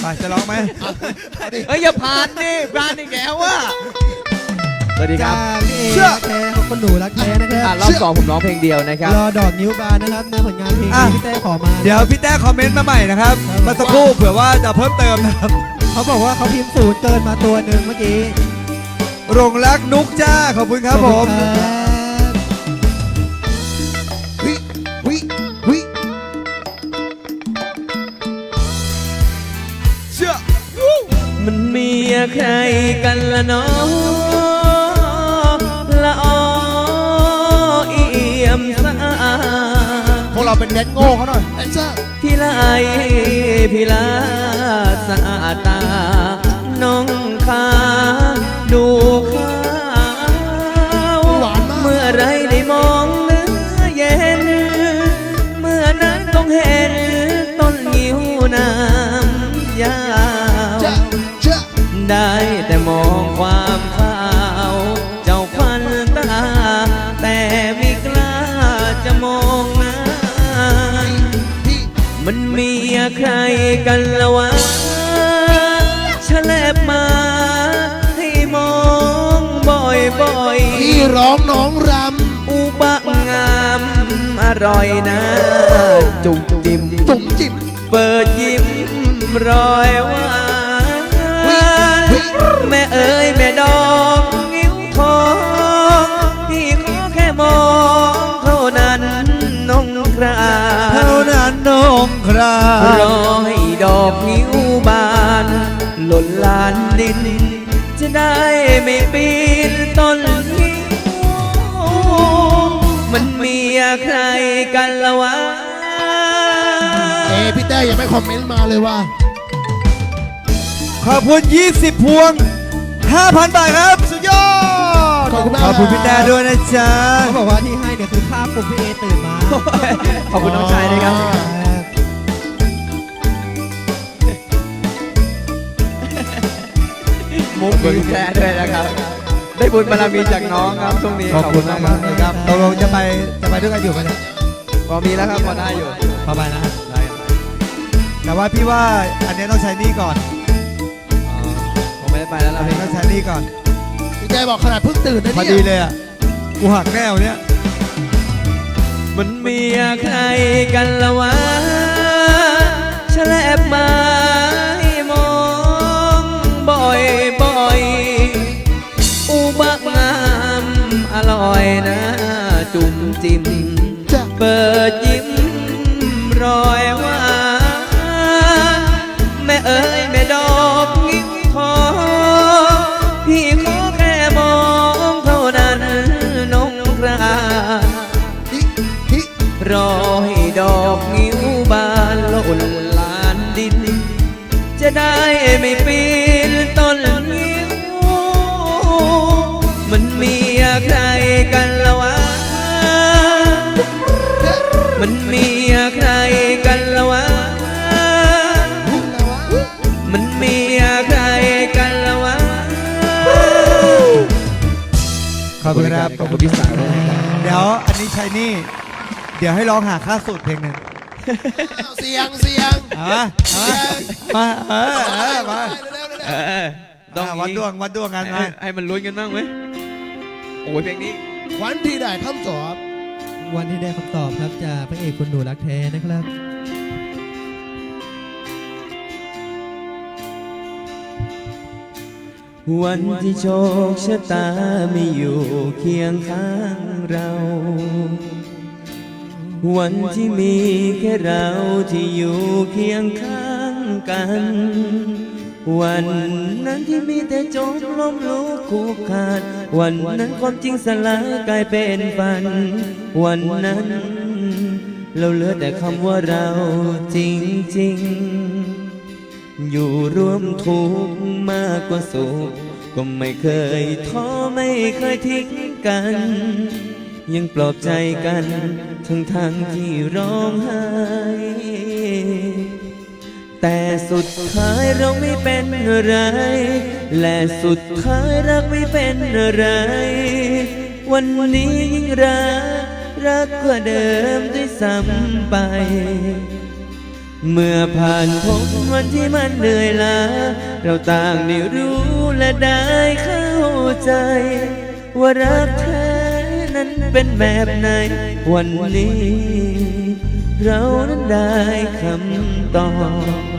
ไปจะร้องไหมเฮ้ยอย่าผ่านดิผ่านอีกแล้วว่ะสวัสดีคจารับกพี่เอรักแท้ของคนหนูรักแท้นะคอะรับรอบสองผมร้องเพลงเดียวนะครับ รอดอกนิ้วบานนะครับในผลงานเพลงอะที่พี่เต้ขอมาเดี๋ยวพี่แต้คอมเมนต์มาใหม่นะครับเมื่อสักครู่เผื่อว่าจะเพิ่มเติมนะครับ เขาบอกว่าเขาพิมพ์ศูนย์เกินมาตัวหนึ่งเมื่อกี้ รงรักนุกจ้าขอบคุณครับผม ขอณครับ มันมีใครกันละเน้องละออเอี่ยมสะอาดพวกเราเป็นแดนโง่เขาหน่อยแดนเซอร์พี่ไลพี่ลาสะอาดตา ใครกันละวะฉลบมาให้มองบ่อยๆพี่ร้องน้องรอุบะงามอร่อยนะ จุ่มจิ้มำจุ๋มจิ๋มเปิดยิ้มรอยหวานวิวิแม่เอ๋ยแม่ดอก รารอให้ดอกนิ้วบานหล่นลานดิน จะได้ไม่ปีนต้นนิ้วมันมีใครกันละวะ เอยพี่เต้ยังไม่คอมเมนต์มาเลยว่า ขอบคุณ 20 พวง 5,000 บาทครับ สุดยอด ขอบคุณมากขอบคุณพี่แต้ด้วยนะจ๊ะ เขาบอกว่าที่ให้เนี่ยคือภาพปุ่มพี่เอตื่นมา ขอบคุณน้องชายด้วยครับ มุกบุญแท้ด้วยนะครับ ได้บุญบารมีจากน้องครับช่วงนี้ขอบคุณมากมากๆเลยครับตกลงจะไปจะไปด้วยกันอยู่ไหมเนี่ยพอมีแล้วครับพอได้อยู่พอไปนะแต่ว่าพี่ว่าอันนี้ต้องใช้หนี่ก่อนผมไม่ได้ไปแล้วอัล่ะนนี้พี่ต้องใช้หนี่ก่อนพี่เต้บอกขนาดเพิ่งตื่นนะพอเนี่ดียเลยอะกูหักแน่วเนี้ยมันมีใครกันละวะฉลบมา จุ่มจิ้มจะเปิดยิ้มรอยหวานแม่เอ๋ยแม่ดอกงิ้วทองพี่ขอแค่มองเท่านั้นน้องกราพี่พี่รอให้ดอกงิ้วบานล่นลานดิน จะได้ไม่ปีนต้นงิ้วมันมี อบคุณครับ ขอบคุณพี่สาวด้วยนะครับเดี๋ยวอันนี้ใช้หนี่ เดี๋ยวให้ร้องหาค่าสูตรเพลงหนึ่งเสียงเสียงเอามาเอามาเออเออมาเร็วๆเร็วเออต้องอะวัดดวงวัดดวงกันให้มาให้มันลุ้นกันบ้างไหมโอ้ยเพลงนี้ ๆวันที่ได้คำตอบ วันที่ได้คำตอบครับจากพระเอกคนหนูรักแท้นะครับ วันที่โชคชะตาไม่อยู่เคียงข้างเรา วันที่มีแค่เราที่อยู่เคียงข้างกัน วันนั้นที่มีแต่จมล้มลุกคู่ขาดวันนั้นความจริงสลายกลายเป็นฝัน วันนั้น เราเหลือแต่คำว่าเราจริงๆ อยู่ร่วมทุกข์มากกว่าสุข ก็ไม่เคยท้อไม่เคยทิ้งกัน ยังปลอบใจกัน ทั้งทางที่ร้องไห้ แต่สุดท้ายเราไม่เป็นอะไร และสุดท้ายรักไม่เป็นอะไร วันนี้ยิ่งรัก รักกว่าเดิมด้วยซ้ำไป เมื่อผ่านพ้นวันที่มันเหนื่อยล้า เราต่างได้รู้และได้เข้าใจ ว่ารักแท้นั้นเป็นแบบไหน วันนี้ เรานั้นได้คำตอบ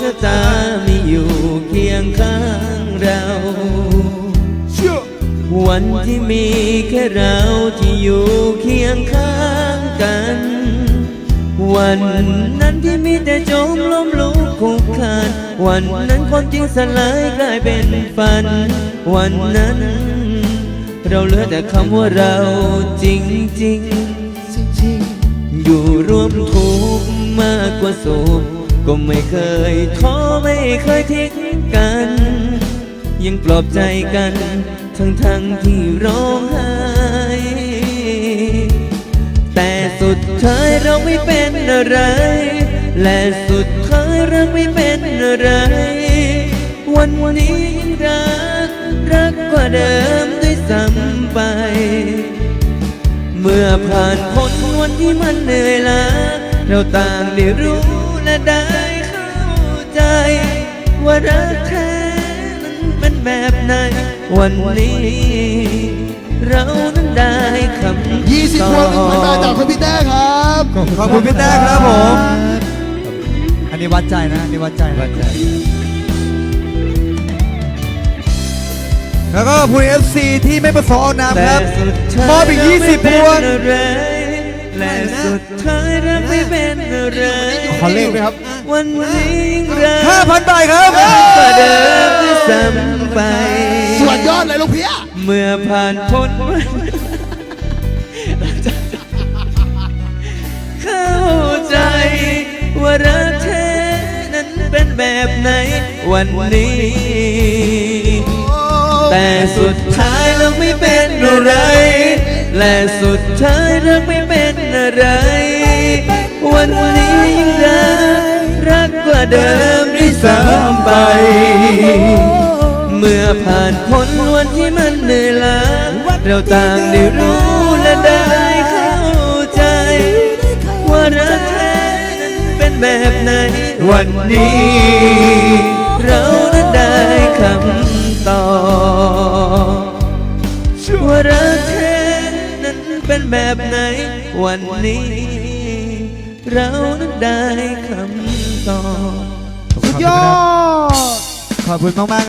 ชะตามีอยู่เคียงข้างเรา วันที่มีแค่เราที่อยู่เคียงข้างกัน วันนั้นที่มีแต่จมล้มลุกคุกคานวันนั้นความจริงสลายกลายเป็นฝัน วันนั้น เราเหลือแต่คำว่าเราจริงจริงอยู่ร่วมทุกข์มากกว่าสุข ก็ไม่เคยท้อไม่เคยทิ้งกัน ยังปลอบใจกัน ทั้งทั้งที่ร้องไห้แต่สุดท้ายเราไม่เป็นอะไร และสุดท้ายเราไม่เป็นอะไร วันนี้ยังรัก รักกว่าเดิมด้วยซ้ำไป เมื่อผ่านพ้นวันที่มันเหนื่อยล้าเราต่างได้รู้ และได้เข้าใจ ว่ารักแท้นั้นเป็นแบบไหน วันนี้ เรานั้นได้คำๆยี่สิบพวงหนึ่งพันบาทจากคุณพี่เต้ครับ ขอบคุณพี่แต้ครับผม อันนี้วัดใจนะอันนี้วัดใจนะวัดใจ แล้วก็ผู้เอฟซีที่ไม่ประสงค์ออกนามแต่ครับสุดท้ายมอบอีก20พวงเราไม่เป็นอะไรและสุดท้ายเราไม่เป็นอะไร ขอเลขด้วยครับ วันนี้เรา5,000บาทครับ กว่าเดิมด้วยซ้ำไปสวดยอดเลยลูกเพียเมื่อผ่านพ้นวันเข้าใจ ว่ารักแท้นั้นเป็นแบบไหน วันนี้ แต่สุดท้ายเราไม่เป็นอะไร และสุดท้ายเราไม่เป็นอะไร วันนี้ เดิมด้วยซ้ำไป เมื่อผ่านพ้นวันที่มันเหนื่อยล้าเราต่างได้รู้และได้เข้าใจ ว่ารักแท้นั้นเป็นแบบไหน วันนี้ เรานั้นได้คำตอบว่ารักแท้นั้นเป็นแบบไหน วันนี้ เรานั้นได้คำ ตอบสุดยอด ขอบคุณมากๆ